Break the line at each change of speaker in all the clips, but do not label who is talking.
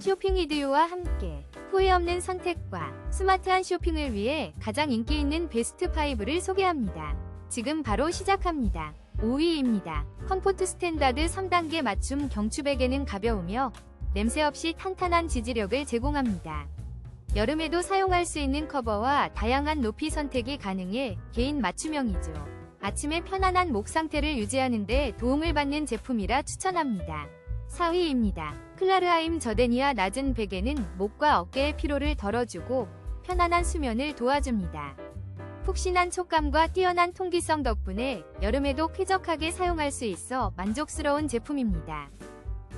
쇼핑 이디오와 함께 후회 없는 선택과 스마트한 쇼핑을 위해 가장 인기 있는 베스트 5를 소개합니다. 지금 바로 시작합니다. 5위입니다. 컴포트 스탠다드 3단계 맞춤 경추 베개는 가벼우며 냄새 없이 탄탄한 지지력을 제공합니다. 여름에도 사용할 수 있는 커버와 다양한 높이 선택이 가능해 개인 맞춤형이죠. 아침에 편안한 목 상태를 유지하는 데 도움을 받는 제품이라 추천합니다. 4위입니다. 클라르하임 저데니아 낮은 베개는 목과 어깨의 피로를 덜어주고 편안한 수면을 도와줍니다. 푹신한 촉감과 뛰어난 통기성 덕분에 여름에도 쾌적하게 사용할 수 있어 만족스러운 제품입니다.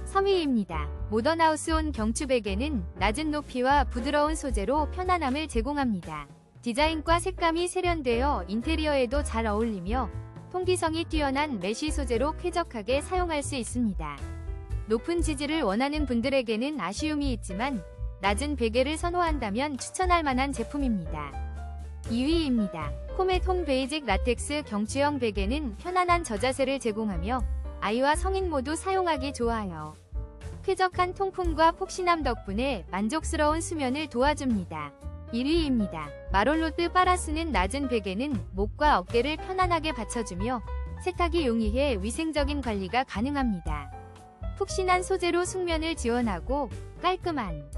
3위입니다. 모던하우스온 경추 베개는 낮은 높이와 부드러운 소재로 편안함을 제공합니다. 디자인과 색감이 세련되어 인테리어에도 잘 어울리며 통기성이 뛰어난 메쉬 소재로 쾌적하게 사용할 수 있습니다. 높은 지지를 원하는 분들에게는 아쉬움이 있지만 낮은 베개를 선호한다면 추천할 만한 제품입니다. 2위입니다. 코멧 홈 베이직 라텍스 경추형 베개는 편안한 저자세를 제공하며 아이와 성인 모두 사용하기 좋아요. 쾌적한 통풍과 폭신함 덕분에 만족스러운 수면을 도와줍니다. 1위입니다. 마롤로트 파라스는 낮은 베개는 목과 어깨를 편안하게 받쳐주며 세탁이 용이해 위생적인 관리가 가능합니다. 푹신한 소재로 숙면을 지원하고 깔끔한